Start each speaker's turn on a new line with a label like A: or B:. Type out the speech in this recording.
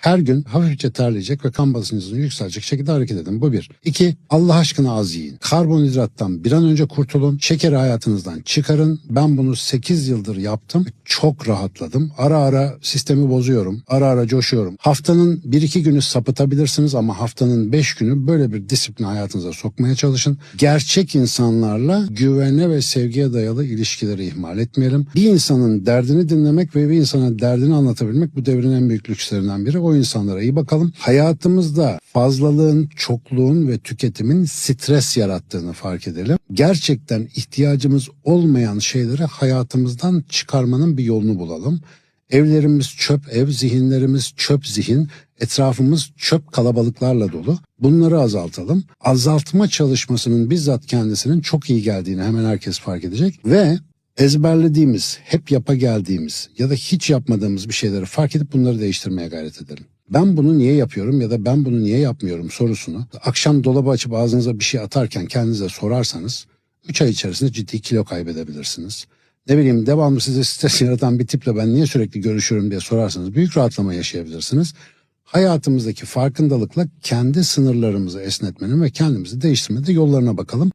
A: Her gün hafifçe terleyecek ve kan basıncınızın yükselecek şekilde hareket edin. Bu bir. İki, Allah aşkına az yiyin. Karbonhidrattan bir an önce kurtulun. Şekeri hayatınızdan çıkarın. Ben bunu 8 yıldır yaptım. Çok rahatladım. Ara ara sistemi bozuyorum. Ara ara coşuyorum. Haftanın 1-2 günü sapıtabilirsiniz ama haftanın 5 günü böyle bir disiplin hayatınıza sokmaya çalışın. Gerçek insanlarla güvene ve sevgiye dayalı ilişkileri ihmal etmeyelim. Bir insanın derdini dinlemek ve bir insana derdini anlatabilmek bu devrin en büyük lükslerinden biri. O insanlara iyi bakalım. Hayatımızda fazlalığın, çokluğun ve tüketimin stres yarattığını fark edelim. Gerçekten ihtiyacımız olmayan şeyleri hayatımızdan çıkarmanın bir yolunu bulalım. Evlerimiz çöp ev, zihinlerimiz çöp zihin, etrafımız çöp kalabalıklarla dolu. Bunları azaltalım. Azaltma çalışmasının bizzat kendisinin çok iyi geldiğini hemen herkes fark edecek ve ezberlediğimiz, hep yapa geldiğimiz ya da hiç yapmadığımız bir şeyleri fark edip bunları değiştirmeye gayret edelim. Ben bunu niye yapıyorum ya da ben bunu niye yapmıyorum sorusunu akşam dolabı açıp ağzınıza bir şey atarken kendinize sorarsanız 3 ay içerisinde ciddi kilo kaybedebilirsiniz. Ne bileyim devamlı size stres yaratan bir tiple ben niye sürekli görüşüyorum diye sorarsanız büyük rahatlama yaşayabilirsiniz. Hayatımızdaki farkındalıkla kendi sınırlarımızı esnetmenin ve kendimizi değiştirmenin de yollarına bakalım.